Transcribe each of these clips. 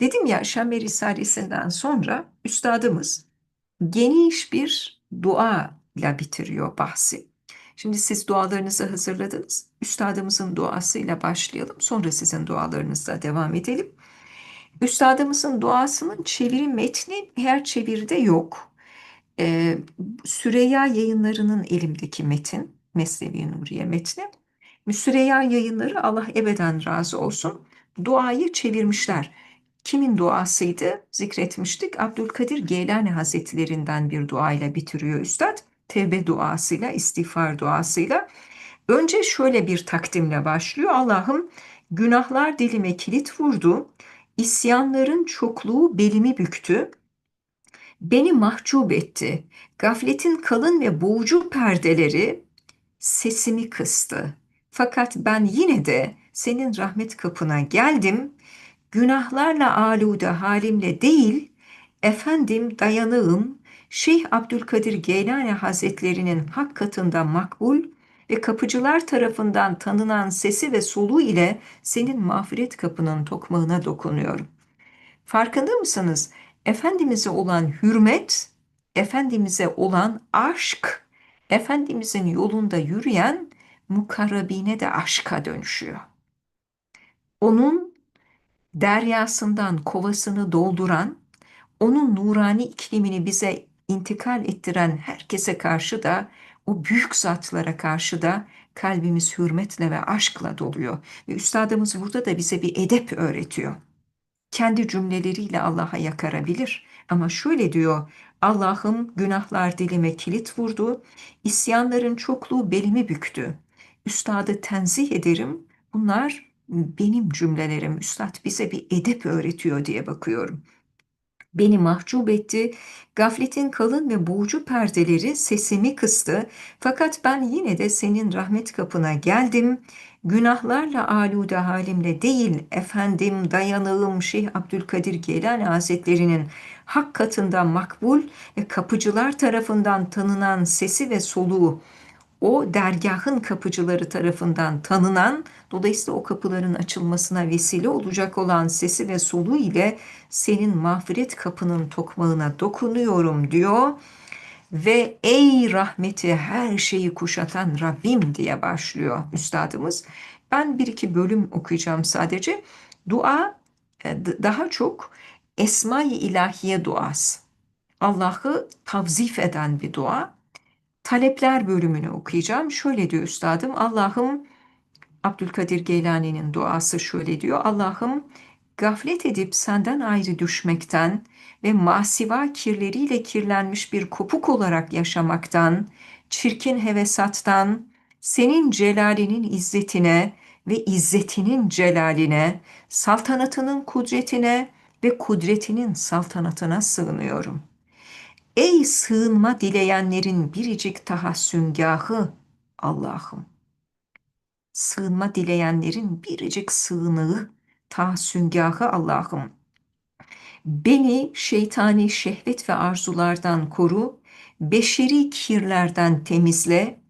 Dedim ya Şemme Risalesi'nden sonra üstadımız geniş bir dua ile bitiriyor bahsi. Şimdi siz dualarınızı hazırladınız. Üstadımızın duasıyla başlayalım. Sonra sizin dualarınızla devam edelim. Üstadımızın duasının çeviri metni her çeviride yok. Ee, Süreyya yayınlarının elimdeki metin, Mesnevi Nuriye metni. Süreyya yayınları Allah ebeden razı olsun duayı çevirmişler. Kimin duasıydı? Zikretmiştik. Abdülkadir Geylani Hazretlerinden bir duayla bitiriyor Üstad. Tevbe duasıyla, istiğfar duasıyla. Önce şöyle bir takdimle başlıyor. Allah'ım günahlar dilime kilit vurdu. İsyanların çokluğu belimi büktü. Beni mahcup etti. Gafletin kalın ve boğucu perdeleri sesimi kıstı. Fakat ben yine de senin rahmet kapına geldim. Günahlarla alude halimle değil, efendim dayanığım Şeyh Abdülkadir Geylani Hazretlerinin hak katında makbul ve kapıcılar tarafından tanınan sesi ve soluğu ile senin mağfiret kapının tokmağına dokunuyorum. Farkında mısınız? Efendimiz'e olan hürmet, Efendimiz'e olan aşk, Efendimiz'in yolunda yürüyen mukarrabine de aşka dönüşüyor. Onun deryasından kovasını dolduran, onun nurani iklimini bize intikal ettiren herkese karşı da o büyük zatlara karşı da kalbimiz hürmetle ve aşkla doluyor. Ve üstadımız burada da bize bir edep öğretiyor. Kendi cümleleriyle Allah'a yakarabilir. Ama şöyle diyor, Allah'ım günahlar dilime kilit vurdu, isyanların çokluğu belimi büktü. Üstadı tenzih ederim, bunlar benim cümlelerim. Üstad bize bir edep öğretiyor diye bakıyorum. Beni mahcup etti. Gafletin kalın ve boğucu perdeleri sesimi kıstı. Fakat ben yine de senin rahmet kapına geldim. Günahlarla alude halimle değil efendim dayanığım Şeyh Abdülkadir Geylani Hazretleri'nin hak katında makbul ve kapıcılar tarafından tanınan sesi ve soluğu o dergahın kapıcıları tarafından tanınan, dolayısıyla o kapıların açılmasına vesile olacak olan sesi ve soluğu ile senin mağfiret kapının tokmağına dokunuyorum diyor. Ve ey rahmeti her şeyi kuşatan Rabbim diye başlıyor üstadımız. Ben bir iki bölüm okuyacağım sadece. Dua e, daha çok Esma-i İlahiye duası. Allah'ı tavzif eden bir dua. Talepler bölümünü okuyacağım. Şöyle diyor üstadım. Allah'ım Abdülkadir Geylani'nin duası şöyle diyor. Allah'ım gaflet edip senden ayrı düşmekten ve masiva kirleriyle kirlenmiş bir kopuk olarak yaşamaktan, çirkin hevesattan, senin celalinin izzetine ve izzetinin celaline, saltanatının kudretine ve kudretinin saltanatına sığınıyorum. Ey sığınma dileyenlerin biricik tahassüngahı Allah'ım. Sığınma dileyenlerin biricik sığınağı, tahassüngahı Allah'ım. Beni şeytani şehvet ve arzulardan koru, beşeri kirlerden temizle,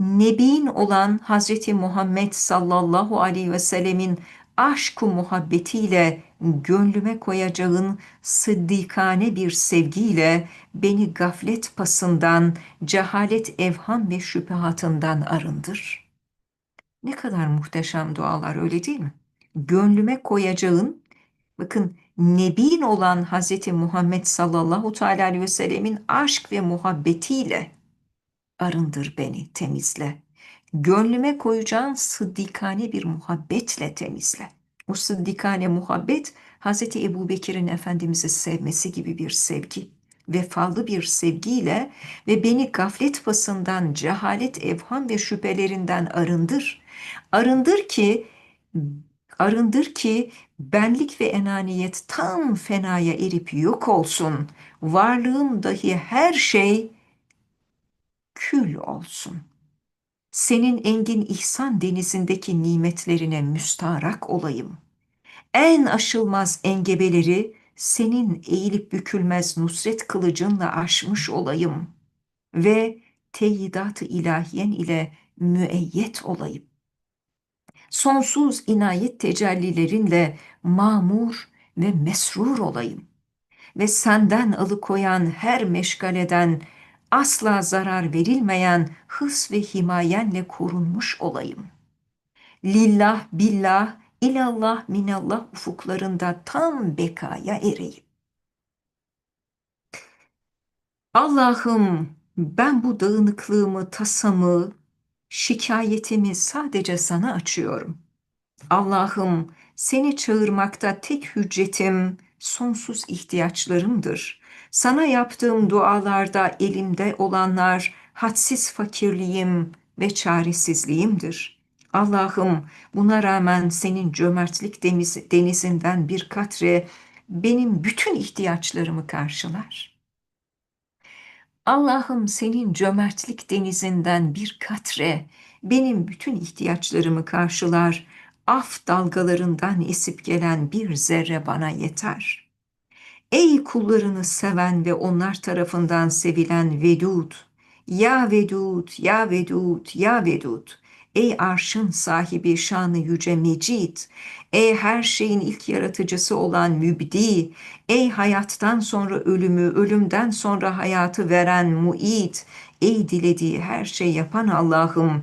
Nebin olan Hazreti Muhammed sallallahu aleyhi ve sellemin aşk-ı muhabbetiyle gönlüme koyacağın sıddikane bir sevgiyle beni gaflet pasından, cehalet evham ve şüphehatından arındır. Ne kadar muhteşem dualar öyle değil mi? Gönlüme koyacağın, bakın Nebin olan Hazreti Muhammed sallallahu teala aleyhi ve sellemin aşk ve muhabbetiyle arındır beni, temizle. Gönlüme koyacağın sıddikane bir muhabbetle temizle. O sıddikane muhabbet Hazreti Ebu Bekir'in Efendimiz'i sevmesi gibi bir sevgi. Vefalı bir sevgiyle ve beni gaflet pasından, cehalet, evham ve şüphelerinden arındır. Arındır ki arındır ki benlik ve enaniyet tam fenaya erip yok olsun. Varlığım dahi her şey kül olsun. Senin engin ihsan denizindeki nimetlerine müstarak olayım. En aşılmaz engebeleri senin eğilip bükülmez nusret kılıcınla aşmış olayım ve teyyidat-ı ilahiyen ile müeyyet olayım. Sonsuz inayet tecellilerinle mamur ve mesrur olayım ve senden alıkoyan her meşgaleden asla zarar verilmeyen hıs ve himayenle korunmuş olayım. Lillah billah ilallah minallah ufuklarında tam bekaya ereyim. Allah'ım ben bu dağınıklığımı, tasamı, şikayetimi sadece sana açıyorum. Allah'ım seni çağırmakta tek hüccetim sonsuz ihtiyaçlarımdır. Sana yaptığım dualarda elimde olanlar hadsiz fakirliğim ve çaresizliğimdir. Allah'ım buna rağmen senin cömertlik deniz- denizinden bir katre benim bütün ihtiyaçlarımı karşılar. Allah'ım senin cömertlik denizinden bir katre benim bütün ihtiyaçlarımı karşılar. Af dalgalarından esip gelen bir zerre bana yeter. Ey kullarını seven ve onlar tarafından sevilen Vedud, ya Vedud, ya Vedud, ya Vedud. Ey arşın sahibi şanı yüce Mecid, ey her şeyin ilk yaratıcısı olan Mübdi, ey hayattan sonra ölümü, ölümden sonra hayatı veren Muid, ey dilediği her şey yapan Allah'ım,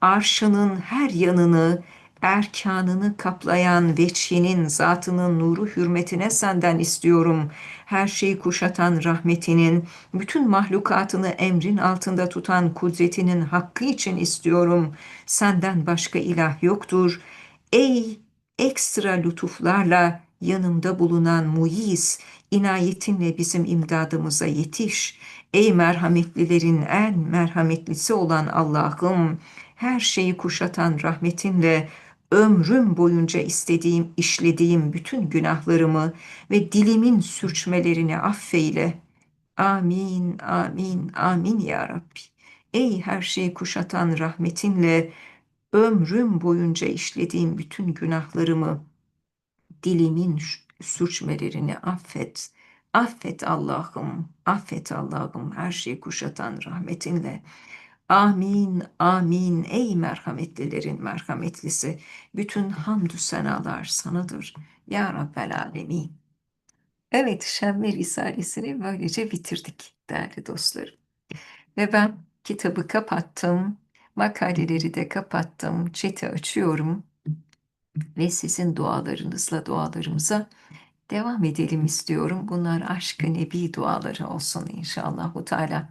arşının her yanını, erkanını kaplayan veçhinin zatının nuru hürmetine senden istiyorum. Her şeyi kuşatan rahmetinin, bütün mahlukatını emrin altında tutan kudretinin hakkı için istiyorum. Senden başka ilah yoktur. Ey ekstra lütuflarla yanımda bulunan muyiz, inayetinle bizim imdadımıza yetiş. Ey merhametlilerin en merhametlisi olan Allah'ım, her şeyi kuşatan rahmetinle ömrüm boyunca istediğim, işlediğim bütün günahlarımı ve dilimin sürçmelerini affeyle. Amin, amin, amin ya Rabbi. Ey her şeyi kuşatan rahmetinle ömrüm boyunca işlediğim bütün günahlarımı, dilimin sürçmelerini affet. Affet Allah'ım, affet Allah'ım her şeyi kuşatan rahmetinle. Amin, amin ey merhametlilerin merhametlisi. Bütün hamdü senalar sanadır. Ya Rabbel Alemin. Evet, Şemme Risalesini böylece bitirdik değerli dostlarım. Ve ben kitabı kapattım, makaleleri de kapattım, chat'i açıyorum ve sizin dualarınızla dualarımıza devam edelim istiyorum. Bunlar aşk-ı nebi duaları olsun inşallah. Teala.